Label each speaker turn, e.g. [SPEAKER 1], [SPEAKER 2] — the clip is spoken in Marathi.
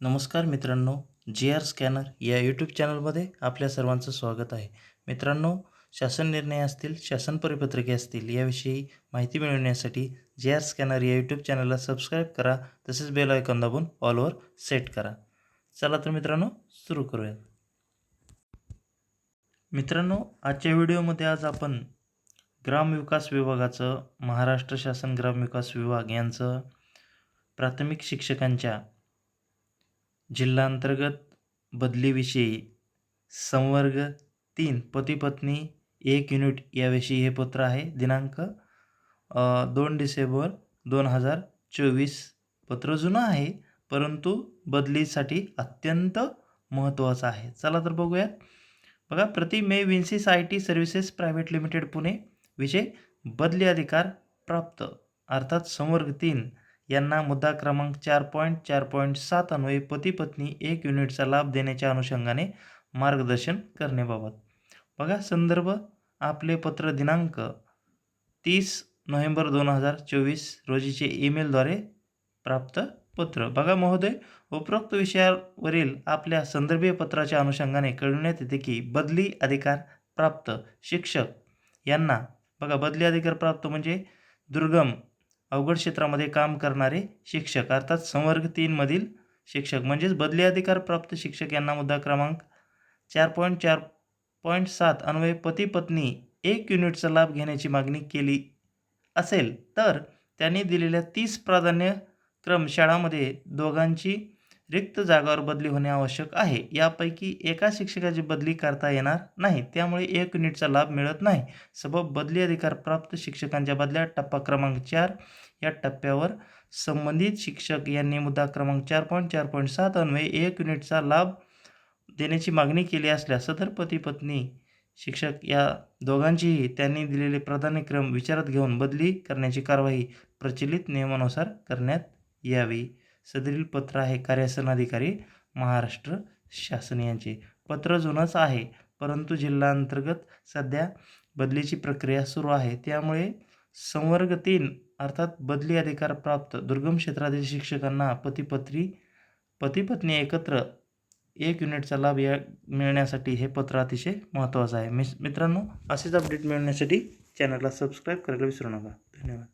[SPEAKER 1] नमस्कार मित्रांनो जी आर स्कॅनर या यूट्यूब चॅनलमध्ये आपल्या सर्वांचं स्वागत आहे. मित्रांनो शासन निर्णय असतील शासन परिपत्रके असतील याविषयी माहिती मिळवण्यासाठी जी आर स्कॅनर या यूट्यूब चॅनलला सबस्क्राईब करा तसेच बेल आयकॉन दाबून ऑलवर सेट करा. चला तर मित्रांनो सुरू करूया मित्रांनो आजच्या व्हिडिओमध्ये आज आपण ग्रामविकास विभागाचं महाराष्ट्र शासन ग्रामविकास विभाग यांचं प्राथमिक शिक्षकांच्या जिल्हांतर्गत बदलीविषयी संवर्ग तीन पती पत्नी एक युनिट याविषयी हे पत्र आहे. दिनांक दोन डिसेंबर दोन हजार चोवीस. पत्र जुनं आहे परंतु बदलीसाठी अत्यंत महत्त्वाचं आहे. चला तर बघूयात. बघा प्रति मे Vinsys I T services private limited Pune. विषय बदली अधिकार प्राप्त. अर्थात संवर्ग तीन. यांना मुद्दा क्रमांक चार पॉईंट चार पॉईंट सात अन्वये पती पत्नी एक युनिटचा लाभ देण्याच्या अनुषंगाने मार्गदर्शन करण्याबाबत. बघा संदर्भ आपले पत्र दिनांक तीस नोव्हेंबर दोन हजार चोवीस रोजीचे ईमेलद्वारे प्राप्त पत्र. बघा महोदय उपरोक्त विषयावरील आपल्या संदर्भीय पत्राच्या अनुषंगाने कळविण्यात येते की बदली अधिकार प्राप्त शिक्षक यांना बघा बदली अधिकार प्राप्त म्हणजे दुर्गम अवघड क्षेत्रामध्ये काम करणारे शिक्षक अर्थात संवर्ग तीनमधील शिक्षक म्हणजेच बदली अधिकार प्राप्त शिक्षक यांना मुद्दा क्रमांक चार पॉईंट चार पॉईंट सात अन्वये पती पत्नी एक युनिटचा लाभ घेण्याची मागणी केली असेल तर त्यांनी दिलेल्या तीस प्राधान्य क्रम शाळामध्ये दोघांची रिक्त जागावर बदली होणे आवश्यक आहे. यापैकी एका शिक्षकाची बदली करता येणार नाही. त्यामुळे एक युनिटचा लाभ मिळत नाही. सबब बदली अधिकार प्राप्त शिक्षकांच्या बदल्या टप्पा क्रमांक चार. या टप्प्यावर संबंधित शिक्षक यांनी मुद्दा क्रमांक चार पॉईंट चार पॉईंट सात अन्वये एक युनिटचा लाभ देण्याची मागणी केली असल्यास सदर पती पत्नी शिक्षक या दोघांचीही त्यांनी दिलेले प्राधान्यक्रम विचारात घेऊन बदली करण्याची कारवाई प्रचलित नियमानुसार करण्यात यावी. सदरील पत्र आहे कार्यासन अधिकारी महाराष्ट्र शासन यांचे पत्र जुनंच आहे परंतु जिल्हाअंतर्गत सध्या बदलीची प्रक्रिया सुरू आहे. त्यामुळे संवर्ग तीन अर्थात बदली अधिकार प्राप्त दुर्गम क्षेत्रातील शिक्षकांना पतीपत्री पतीपत्नी एकत्र एक युनिटचा लाभ या मिळण्यासाठी हे पत्र अतिशय महत्त्वाचं आहे. मिस मित्रांनो असेच अपडेट मिळण्यासाठी चॅनलला सबस्क्राईब करायला विसरू नका. धन्यवाद.